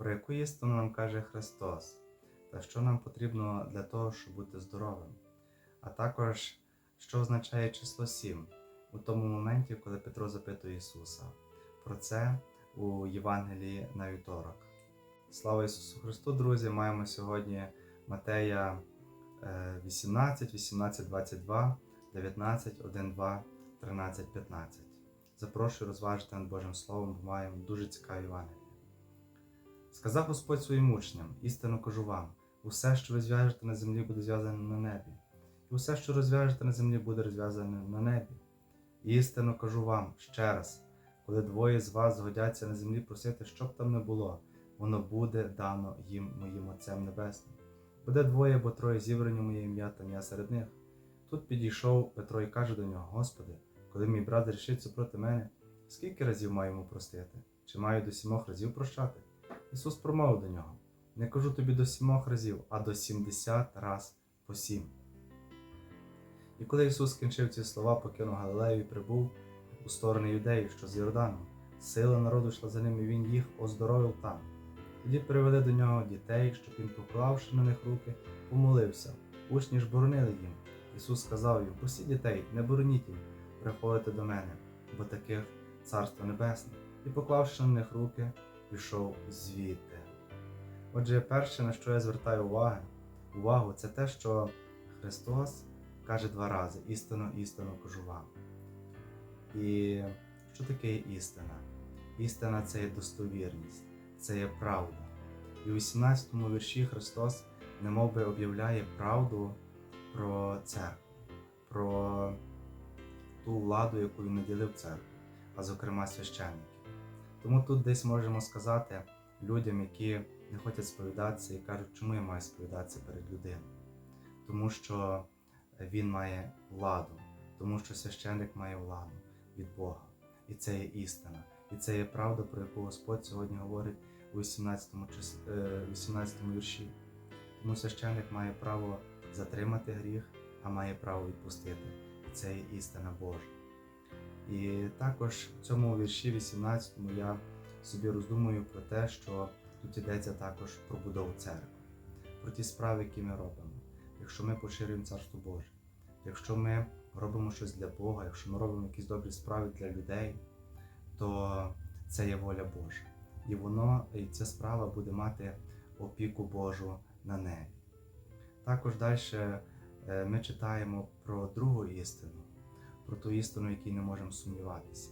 про яку істину нам каже Христос, та що нам потрібно для того, щоб бути здоровим. А також, що означає число 7 у тому моменті, коли Петро запитує Ісуса. Про це у Євангелії на вівторок. Слава Ісусу Христу, друзі! Маємо сьогодні Матея е, 18, 18, 22, 19, 1, 2, 13, 15. Запрошую розважити над Божим Словом, бо маємо дуже цікаві Євангелії. Сказав Господь своїм учням: істинно кажу вам, усе, що ви зв'яжете на землі, буде зв'язане на небі, і усе, що розв'яжете на землі, буде розв'язане на небі. Істинно кажу вам ще раз, коли двоє з вас згодяться на землі просити, що б там не було, воно буде дано їм моїм Отцем Небесним. Буде двоє або троє зібрані моє ім'я, там я серед них. Тут підійшов Петро і каже до нього: Господи, коли мій брат рішиться проти мене, скільки разів йому простити? Чи маю до сімох разів прощати? Ісус промовив до нього: Не кажу тобі до сімох разів, а до сімдесят раз по сім. І коли Ісус скінчив ці слова, покинув Галилею і прибув у сторони юдеї, що з Йорданом, сила народу йшла за ним, і він їх оздоровив там. Тоді привели до нього дітей, щоб він, поклавши на них руки, помолився. Учні ж боронили їм. Ісус сказав їм: Пусті дітей, не бороніть їм, приходите до мене, бо таких царство небесне. І поклавши на них руки, пішов звідти. Отже, перше, на що я звертаю увагу, увагу, це те, що Христос каже два рази: істину, істину кажу вам. І що таке істина? Істина це є достовірність, це є правда. І у 18 му вірші Христос немов би об'являє правду про церкву, про ту владу, яку він наділив церкву, а зокрема священників. Тому тут десь можемо сказати людям, які не хочуть сповідатися і кажуть, чому я маю сповідатися перед людиною. Тому що він має владу, тому що священник має владу від Бога. І це є істина. І це є правда, про яку Господь сьогодні говорить у 18 чис... е, 18 вірші. Тому священник має право затримати гріх, а має право відпустити. І це є істина Божа. І також в цьому вірші 18 я собі роздумую про те, що тут йдеться також про будову церкви, про ті справи, які ми робимо. Якщо ми поширюємо Царство Боже, якщо ми робимо щось для Бога, якщо ми робимо якісь добрі справи для людей, то це є воля Божа. І воно, і ця справа буде мати опіку Божу на небі. Також далі ми читаємо про другу істину, про ту істину, якій не можемо сумніватися.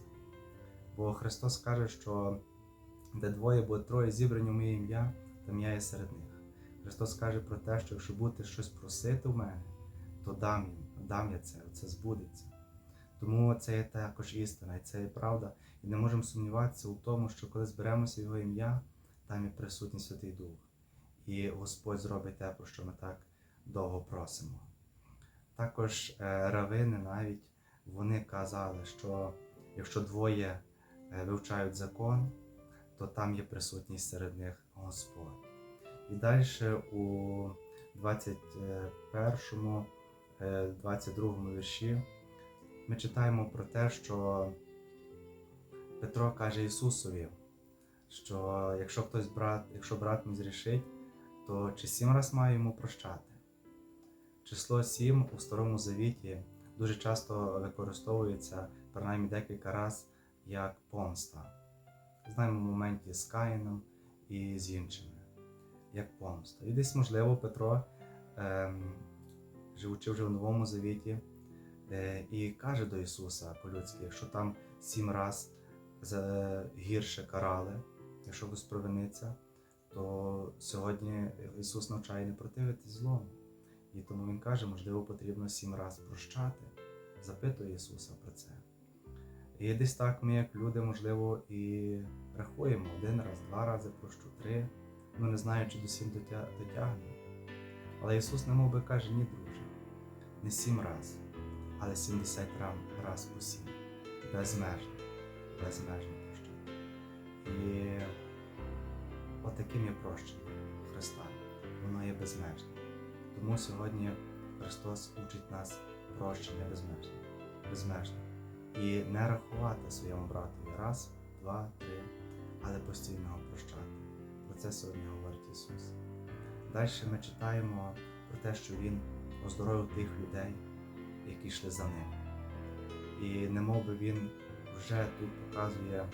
Бо Христос каже, що де двоє або троє зібрані в моє ім'я, там я є серед них. Христос каже про те, що якщо будете щось просити в мене, то дам їм, дам я це, це збудеться. Тому це є також істина, і це є правда. І не можемо сумніватися у тому, що коли зберемося в Його ім'я, там є присутній Святий Дух. І Господь зробить те, про що ми так довго просимо. Також е, равини навіть вони казали, що якщо двоє е, вивчають закон, то там є присутність серед них Господь. І далі у 21, 22 вірші ми читаємо про те, що Петро каже Ісусові, що якщо хтось брат, якщо брат мій зрішить, то чи сім раз має йому прощати? Число сім у Старому Завіті дуже часто використовується, принаймні декілька разів, як помста. Знаємо в моменті з Каїном і з іншими, як помста. І десь, можливо, Петро, ем, живучи вже в Новому Завіті, е, і каже до Ісуса по-людськи, якщо там сім раз за гірше карали, якщо хтось провиниться, то сьогодні Ісус навчає не противитись злому. І тому Він каже, можливо, потрібно сім разів прощати, запитує Ісуса про це. І десь так ми, як люди, можливо, і рахуємо один раз, два рази прощу, три, ну не знаю, чи до сім дотя- Але Ісус немов би каже, ні, друже, не сім раз, але 70 рам, раз по сім. Безмежно, безмежно прощати. І отаким є прощення Христа. Воно є безмежне. Тому сьогодні Христос учить нас прощення безмежне, безмежне. І не рахувати своєму братові раз, два, три, але постійно прощати. Бо це сьогодні говорить Ісус. Далі ми читаємо про те, що Він оздоровив тих людей, які йшли за ним. І немов би він вже тут показує,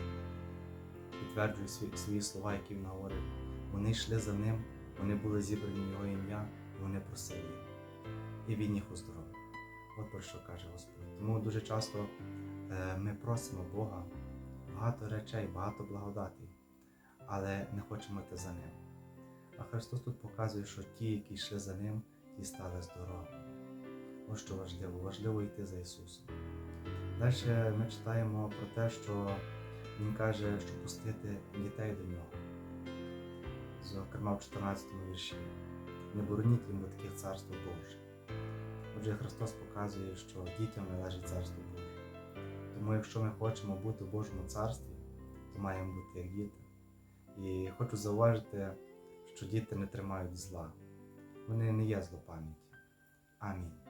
підтверджує свої, слова, які він говорив. Вони йшли за ним, вони були зібрані в його ім'я, вони просили. І він їх оздоровив. От про що каже Господь. Тому дуже часто е, ми просимо Бога багато речей, багато благодатей, але не хочемо йти за ним. А Христос тут показує, що ті, які йшли за ним, ті стали здорові. Ось що важливо, важливо йти за Ісусом. Далі ми читаємо про те, що Він каже, що пустити дітей до нього. Зокрема, в 14 вірші. Не бороніть йому таких царство Боже. Отже, Христос показує, що дітям належить царство Боже. Тому якщо ми хочемо бути в Божому царстві, то маємо бути як діти. І хочу зауважити, що діти не тримають зла. Вони не є злопам'яті. Амінь.